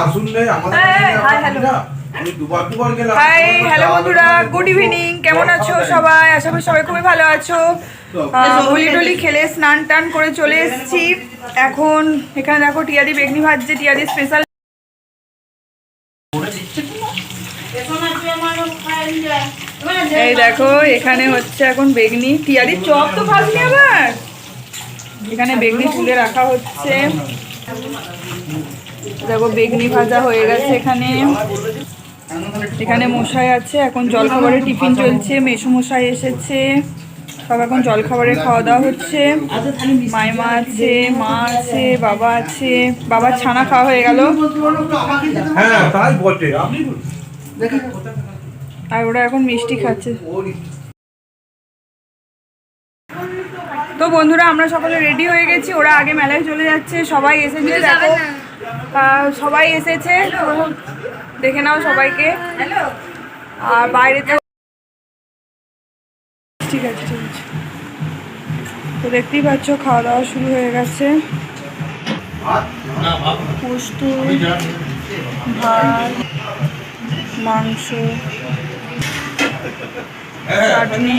আসুন রে আমাদের হ্যাঁ, হাই, হ্যালো। আমি দুবার দুবার গেলাম হাই হ্যালো বন্ধুরা গুড ইভিনিং কেমন আছো সবাই? আশা করি সবাই খুবই ভালো আছো। আহ, হোলি টোলি খেলে স্নান টান করে চলে এসেছি। এখন এখানে দেখো টিয়াদি বেগনি ভাজছে টিয়াদি স্পেশাল এই দেখো এখানে হচ্ছে এখন বেগনি। টিয়াদি চপ তো ভাজনি আবার? এখানে বেগনি তুলে রাখা হচ্ছে। দেখো বেগনি ভাজা হয়ে গেছে এখানে। এখানে মশাই আছে এখন জলখাবারের টিফিন চলছে মেসু মশাই এসেছে। সব এখন জলখাবারে খাওয়া দাওয়া হচ্ছে। মাইমা আছে মা আছে বাবা আছে। বাবার ছানা খাওয়া হয়ে গেল। হ্যাঁ আর ওরা এখন মিষ্টি খাচ্ছে। তো বন্ধুরা আমরা সকলে রেডি হয়ে গেছি। ওরা আগে মেলায় চলে যাচ্ছে। সবাই এসেছে দেখো। সবাই এসেছে। দেখে নাও সবাইকে। আর বাইরে তো ঠিক আছে ঠিক আছে। তো দেখতেই পাচ্ছ খাওয়া দাওয়া শুরু হয়ে গেছে। পোস্ত ভাত মাংস চাটনি।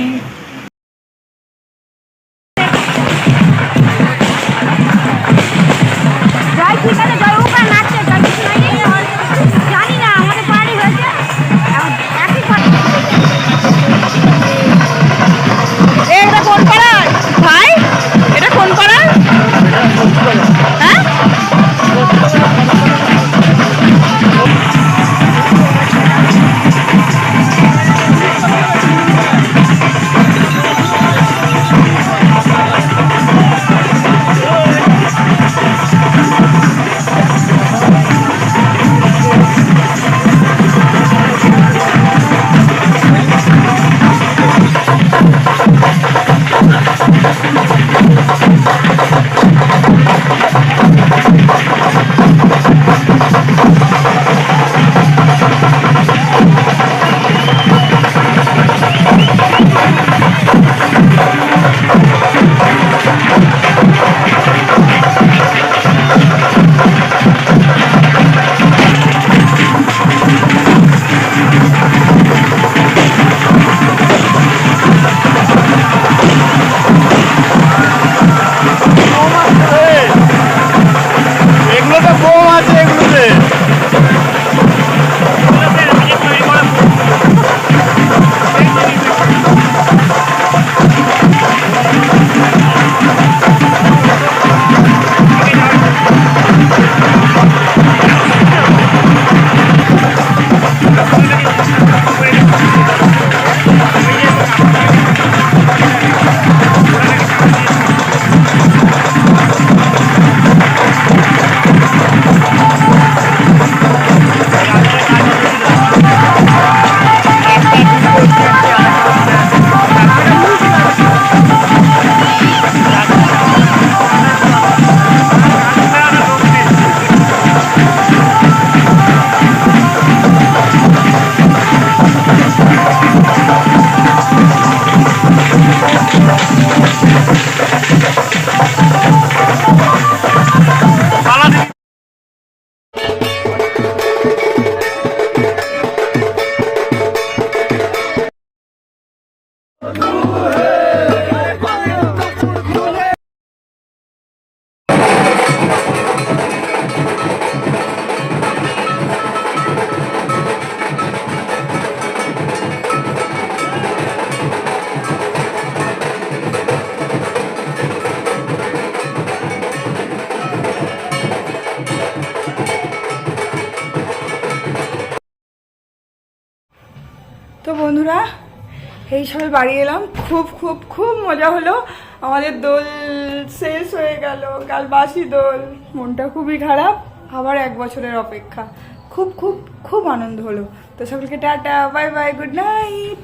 তো বন্ধুরা, এই সবাই বাড়ি এলাম। খুব খুব খুব মজা হলো। আমাদের দোল শেষ হয়ে গেল কাল বাসি দোল। মনটা খুবই খারাপ, আবার এক বছরের অপেক্ষা। খুব খুব খুব আনন্দ হলো। তো সকলকে tata, bye bye, good night.